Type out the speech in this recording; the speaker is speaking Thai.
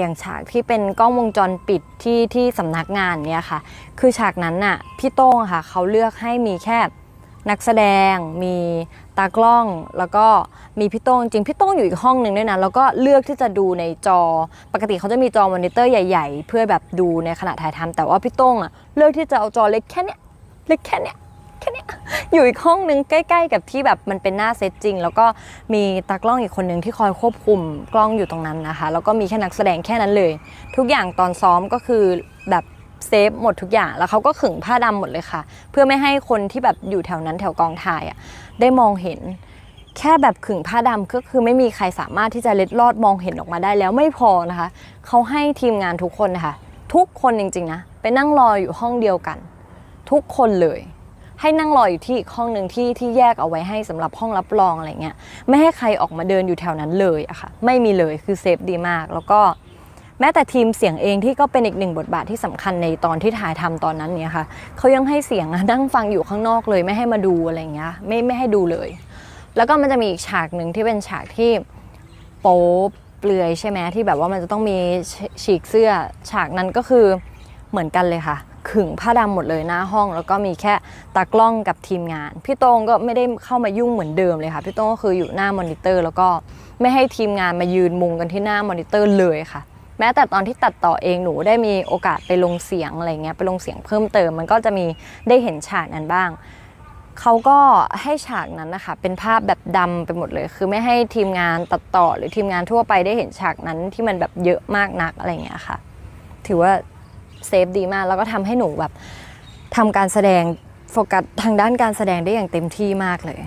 อย่างฉากที่เป็นกล้องวงจรปิดที่ที่สำนักงานเนี่ยค่ะ คือฉากนั้นน่ะพี่โต้งค่ะเขาเลือกให้มีแค่นักแสดงมีตากล้องแล้วก็มีพี่โต้งจริงพี่โต้งอยู่อีกห้องหนึ่งด้วยนะแล้วก็เลือกที่จะดูในจอ ปกติเขาจะมีจอมอนิเตอร์ใหญ่ ๆ เพื่อแบบดูในขณะถ่ายทำแต่ว่าพี่โต้งอะเลือกที่จะเอาจอเล็กแค่เนี้ยเล็กแค่เนี้ยแค่เนี้ย อยู่อีกห้องหนึงใกล้ ๆ กับที่แบบมันเป็นหน้าเซตจริง แล้วก็มีตากล้องอีกคนนึงที่คอยควบคุมกล้องอยู่ตรงนั้นนะคะ แล้วก็มีแค่นักแสดงแค่นั้นเลย ทุกอย่างตอนซ้อมก็คือแบบเซฟหมดทุกอย่างแล้วเขาก็ขึงผ้าดำหมดเลยค่ะ เพื่อไม่ให้คนที่แบบอยู่แถวนั้นแถวกองถ่ายอะได้มองเห็น แค่แบบขึงผ้าดำก็คือไม่มีใครสามารถที่จะเล็ดลอดมองเห็นออกมาได้แล้วไม่พอนะคะเขาให้ทีมงานทุกคนนะคะทุกคนจริงๆนะไปนั่งรออยู่ห้องเดียวกัน ทุกคนเลย ให้นั่งรออยู่ที่อีกห้องหนึ่งที่ที่แยกเอาไว้ให้สำหรับห้องรับรองอะไรเงี้ยไม่ให้ใครออกมาเดินอยู่แถวนั้นเลยอะค่ะไม่มีเลยคือเซฟดีมาก แล้วก็แม้แต่ทีมเสียงเองที่ก็เป็นอีกหนึ่งบทบาทที่สำคัญในตอนที่ถ่ายทำตอนนั้นเนี่ยค่ะเขายังให้เสียงนั่งฟังอยู่ข้างนอกเลยไม่ให้มาดูอะไรเงี้ยไม่ไม่ให้ดูเลย แล้วก็มันจะมีอีกฉากหนึ่งที่เป็นฉากที่โป๊เปลือยใช่ไหมที่แบบว่ามันจะต้องมีฉีกเสื้อฉากนั้นก็คือเหมือนกันเลยค่ะ ขึงผ้าดำหมดเลยหน้าห้อง แล้วก็มีแค่ตากล้องกับทีมงาน พี่โต้งก็ไม่ได้เข้ามายุ่งเหมือนเดิมเลยค่ะ พี่โต้งก็คืออยู่หน้ามอนิเตอร์ แล้วก็ไม่ให้ทีมงานมายืนมุงกันที่หน้ามอนิเตอร์เลยค่ะ แม้แต่ตอนที่ตัดต่อเองหนูได้มีโอกาสไปลงเสียงอะไรเงี้ยไปลงเสียงเพิ่มเติม มันก็จะมีได้เห็นฉากนั้นบ้างเขาก็ให้ฉากนั้นนะคะเป็นภาพแบบดำไปหมดเลย คือไม่ให้ทีมงานตัดต่อหรือทีมงานทั่วไปได้เห็นฉากนั้นที่มันแบบเยอะมากนักอะไรเงี้ยค่ะ ถือว่า เซฟดีมาก แล้วก็ทำให้หนูแบบทำการแสดงโฟกัสทางด้านการแสดงได้อย่างเต็มที่มากเลย